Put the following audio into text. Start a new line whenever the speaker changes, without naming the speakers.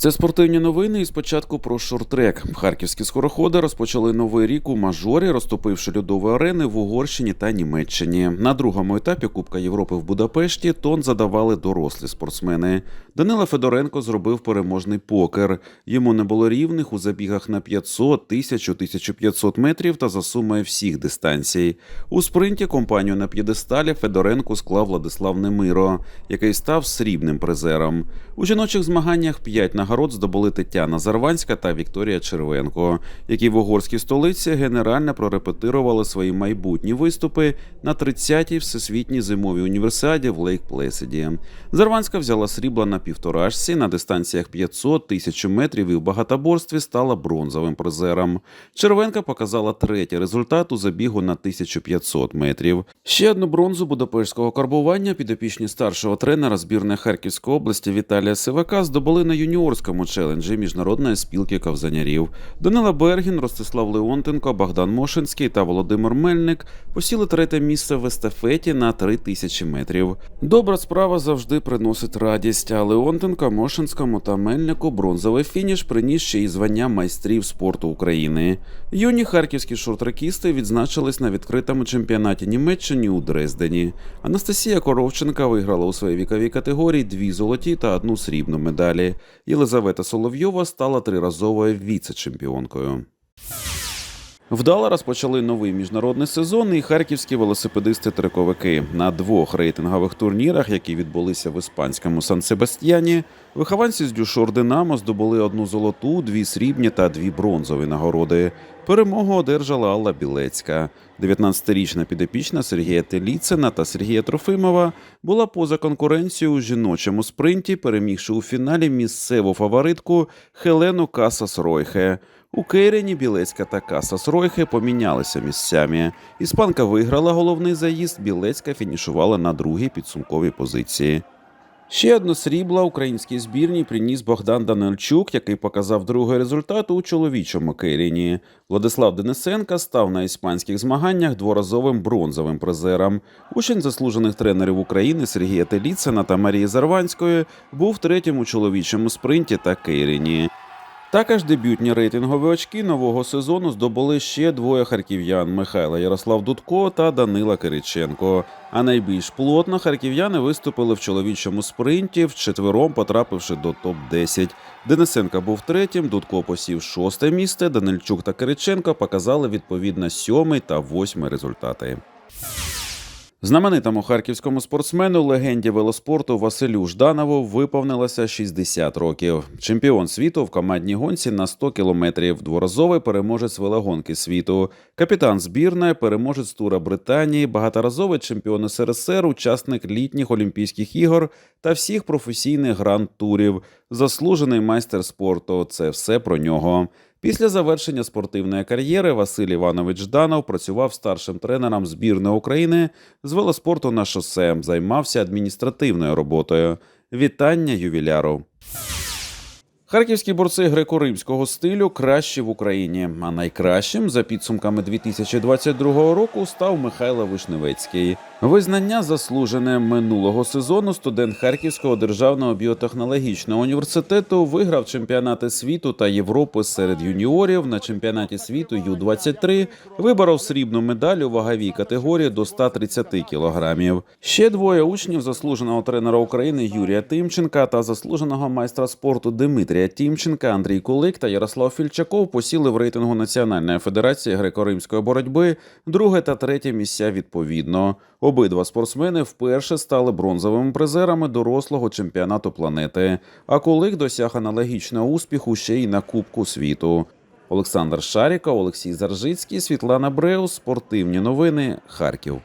Це спортивні новини і спочатку про шорт-трек. Харківські скороходи розпочали новий рік у мажорі, розтопивши льодові арени в Угорщині та Німеччині. На другому етапі Кубка Європи в Будапешті тон задавали дорослі спортсмени. Данила Федоренко зробив переможний покер. Йому не було рівних у забігах на 500, 1000, 1500 метрів та за сумою всіх дистанцій. У спринті компанію на п'єдесталі Федоренко склав Владислав Немиро, який став срібним призером. У жіночих змаганнях 5 нагород здобули Тетяна Зарванська та Вікторія Червенко, які в угорській столиці генерально прорепетирували свої майбутні виступи на 30-й всесвітній зимовій універсіаді в Лейк Плесіді. Зарванська взяла срібла на півторашці на дистанціях 500, 1000 метрів і в багатоборстві стала бронзовим призером. Червенка показала третій результат у забігу на 1500 метрів. Ще одну бронзу будапештського карбування підопічні старшого тренера збірної Харківської області Віталія Сивака здобули на юніорському челенджі міжнародної спілки ковзанярів. Данила Бергін, Ростислав Леонтенко, Богдан Мошинський та Володимир Мельник посіли третє місце в естафеті на 3000 метрів. Добра справа завжди приносить радість, а Леонтенко, Мошинському та Мельнику бронзовий фініш приніс ще й звання майстрів спорту України. Юні харківські шортрекісти відзначились на відкритому чемпіонаті Німеччини у Дрездені. Анастасія Коровченка виграла у своїй віковій категорії дві золоті та одну срібну медалі. Єлизавета Соловйова стала триразовою віце-чемпіонкою. Вдало розпочали новий міжнародний сезон, і харківські велосипедисти-триковики на двох рейтингових турнірах, які відбулися в іспанському Сан-Себастьяні, вихованці з Дюшор Динамо здобули одну золоту, дві срібні та дві бронзові нагороди. Перемогу одержала Алла Білецька. 19-річна підопічна Сергія Теліцина та Сергія Трофимова була поза конкуренцією у жіночому спринті, перемігши у фіналі місцеву фаворитку Хелену Касас Ройхе. У Кейрені Білецька та Касас Ройхе помінялися місцями. Іспанка виграла головний заїзд, Білецька фінішувала на другій підсумковій позиції. Ще одне срібло українській збірній приніс Богдан Данильчук, який показав другий результат у чоловічому Кейріні. Владислав Денисенка став на іспанських змаганнях дворазовим бронзовим призером. Учень заслужених тренерів України Сергія Теліцина та Марії Зарванської був третім у чоловічому спринті та Кейріні. Також дебютні рейтингові очки нового сезону здобули ще двоє харків'ян Михайло Ярослав Дудко та Данила Кириченко. А найбільш плотно харків'яни виступили в чоловічому спринті, вчетвером потрапивши до топ-10. Денисенко був третім, Дудко посів шосте місце. Данильчук та Кириченко показали відповідно сьомий та восьмий результати. Знаменитому харківському спортсмену легенді велоспорту Василю Жданову виповнилося 60 років. Чемпіон світу в командній гонці на 100 кілометрів, дворазовий переможець велогонки світу, капітан збірної, переможець тура Британії, багаторазовий чемпіон СРСР, учасник літніх Олімпійських ігор та всіх професійних гранд-турів, заслужений майстер спорту. Це все про нього. Після завершення спортивної кар'єри Василь Іванович Жданов працював старшим тренером збірної України з велоспорту на шосе, займався адміністративною роботою. Вітання ювіляру. Харківські борці греко-римського стилю кращі в Україні. А найкращим за підсумками 2022 року став Михайло Вишневецький. Визнання заслужене минулого сезону студент Харківського державного біотехнологічного університету виграв чемпіонати світу та Європи серед юніорів на чемпіонаті світу Ю-23, виборов срібну медаль у ваговій категорії до 130 кілограмів. Ще двоє учнів заслуженого тренера України Юрія Тимченка та заслуженого майстра спорту Дмитрія Тімченка, Андрій Кулик та Ярослав Фільчаков посіли в рейтингу Національної федерації греко-римської боротьби друге та третє місця відповідно. Обидва спортсмени вперше стали бронзовими призерами дорослого чемпіонату планети. А Кулик досяг аналогічного успіху ще й на Кубку світу. Олександр Шаріков, Олексій Заржицький, Світлана Бреус. Спортивні новини. Харків.